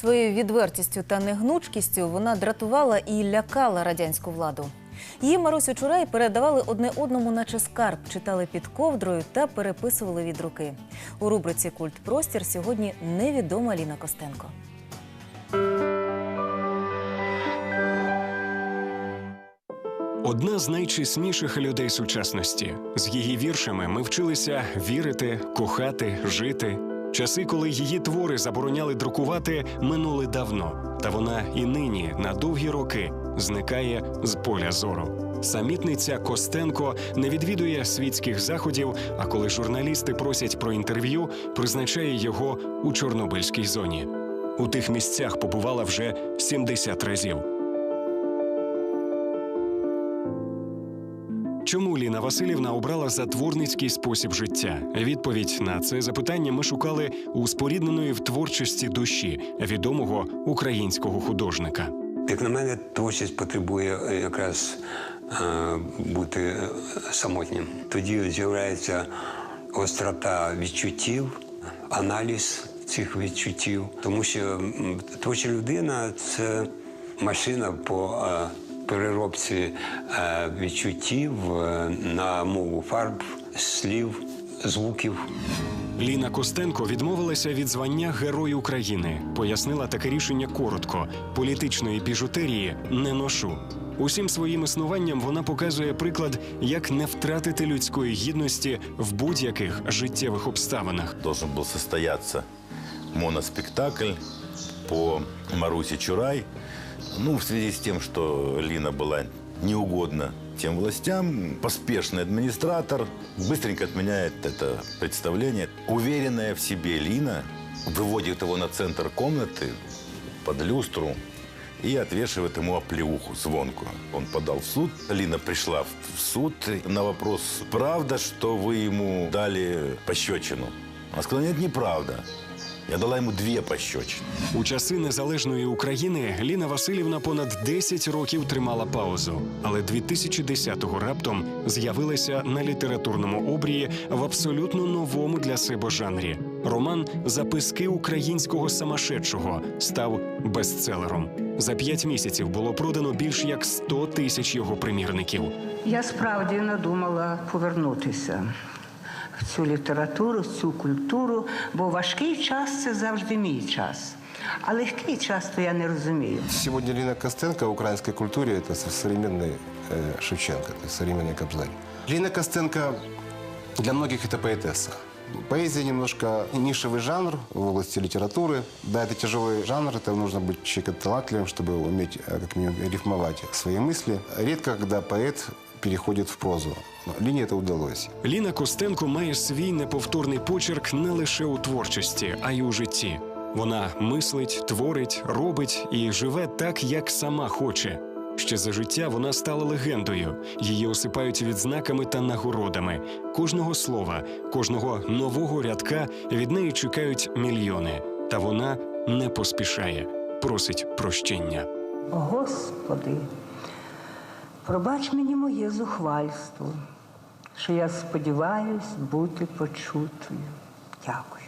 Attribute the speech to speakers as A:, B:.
A: Своєю відвертістю та негнучкістю вона дратувала і лякала радянську владу. Її Марусю Чурай передавали одне одному, наче скарб, читали під ковдрою та переписували від руки. У рубриці Культ Простір сьогодні невідома Ліна Костенко.
B: Одна з найчесніших людей сучасності. З її віршами ми вчилися вірити, кохати, жити. Часи, коли її твори забороняли друкувати, минули давно. Та вона і нині на довгі роки зникає з поля зору. Самітниця Костенко не відвідує світських заходів. А коли журналісти просять про інтерв'ю, призначає його у Чорнобильській зоні. У тих місцях побувала вже 70 разів. Чому Ліна Васильівна обрала затворницький спосіб життя? Відповідь на це запитання ми шукали у спорідненої в творчості душі відомого українського художника.
C: Як на мене, творчість потребує е, якраз е, бути е, самотнім. Тоді з'являється острота відчуттів, аналіз цих відчуттів. Тому що творча людина це машина по е, переробці е, відчуттів е, на мову фарб, слів, звуків.
B: Ліна Костенко відмовилася від звання Герой України. Пояснила таке рішення коротко: політичної біжутерії не ношу. Усім своїм існуванням вона показує приклад, як не втратити людської гідності в будь-яких життєвих обставинах.
D: должен был состояться моноспектакль по Марусе Чурай. Ну, в связи с тем, что Лина была неугодна тем властям, поспешный администратор быстренько отменяет это представление. Уверенная в себе Лина выводит его на центр комнаты под люстру и отвешивает ему оплеуху звонкую. Он подал в суд. Лина пришла в суд на вопрос, правда, что вы ему дали пощечину? Она сказала, нет, неправда. Я дала ему две пощечины.
B: У часи незалежної України Ліна Васильівна понад 10 років тримала паузу, але 2010-го раптом з'явилася на літературному обрії в абсолютно новому для себе жанрі. Роман Записки українського самошедшого став бестселером. За п'ять місяців було продано більш як 100 тисяч його примірників.
E: Я справді надумала повернутися в цю літературу, в цю культуру, бо важкий час це завжди мій час. А легкий час то я не розумію.
F: Сегодня Лина Костенко в украинской культуре – это современный э, Шевченко, это современный Кобзарь. Лина Костенко для многих это поэтесса. Поэзия немножко нишевый жанр в области литературы. Да, это тяжелый жанр, это нужно быть человеком талантливым, чтобы уметь э, как минимум рифмовать свои мысли. Редко, когда поэт переходит в прозу. Но Лине это удалось.
B: Ліна Костенко має свій неповторний почерк не лише у творчості, а й у житті. Вона мислить, творить, робить і живе так, як сама хоче. Ще за життя вона стала легендою. Її осипають відзнаками та нагородами. Кожного слова, кожного нового рядка від неї чекають мільйони. Та вона не поспішає, просить прощення.
E: Господи, пробач мені моє зухвальство, що я сподіваюсь бути почутою. Дякую.